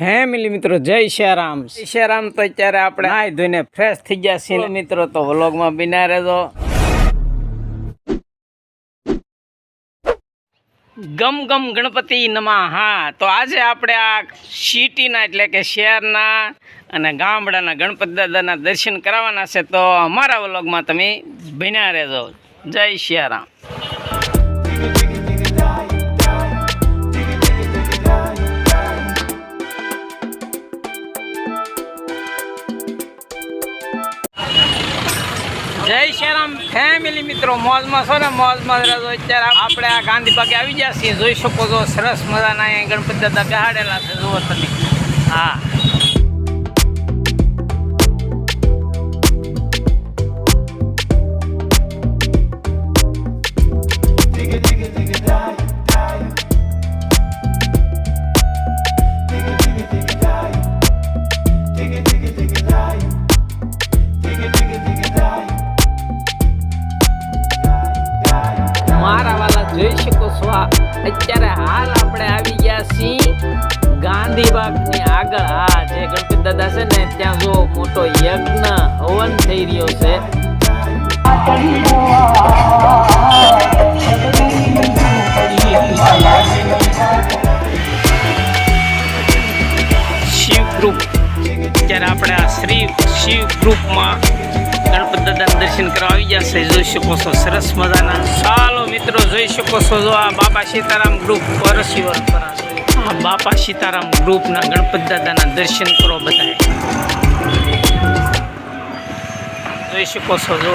Family મિત્રો જય શ્યારામ. શ્યારામ તો અત્યારે આપણે નાઈ ધોઈને ફ્રેશ થઈ ગયા છીએ મિત્રો તો વ્લોગમાં બિના રહેજો. ગમ ગમ ગણપતિ નમા. હા તો આજે આપણે આ સિટીના એટલે કે શહેરના અને ગામડાના ગણપતિ દાદાના દર્શન કરાવવાના છે તો અમારા વ્લોગમાં તમે બિના રહેજો. જય શ્યારામ. જય શ્રીરામ ફેમિલી મિત્રો, મોજમાં છો ને? મોજમાં રહેજો. અત્યારે આપણે આ ગાંધી પાકે આવી ગયા જોઈ શકો છો, સરસ મજાના અહીંયા ગણપતિ દાદા બેહાડેલા છે. જુઓ તમે. હા. જોઈ શકો છો અત્યારે હાલ આપણે આવી ગયા છીએ ગાંધીબાગની આગળ. આ જે ગણપતિ દાદા છે ને, ત્યાં જો મોટો યજ્ઞ હવન થઈ રહ્યો છે. શિવ ગ્રુપ. અત્યારે આપણે આ શ્રી શિવ ગ્રુપમાં ગણપતિ દાદાના દર્શન કરવા આવી જશે જોઈ શકો છો સરસ મજાના ચાલો મિત્રો, જોઈ શકો છો જો આ બાપા સીતારામ ગ્રુપ પરસી પર આ બાપા સીતારામ ગ્રુપના ગણપત દાદાના દર્શન કરો બધાએ. જોઈ શકો છો જો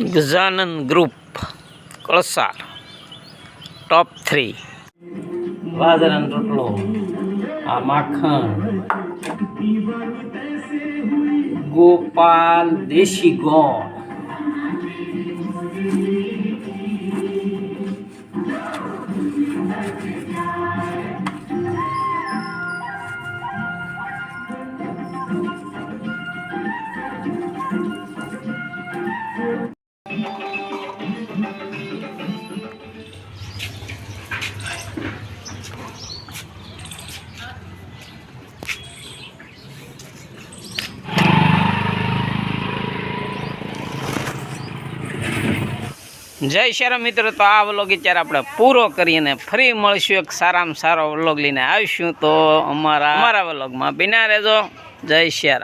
Gajanand group Kalsar top three. બાજરાનો રોટલો આ માખણ. ગોપાલ દેશી ગોળ. જય શ્રી મિત્રો, તો આ વ્લોગ અત્યારે આપણે પૂરો કરીને ફરી મળશું એક સારામાં સારો વ્લોગ લઈને. આવીશું તો અમારા અમારા વ્લોગમાં. બિના રહેજો. જય શ્રી રામ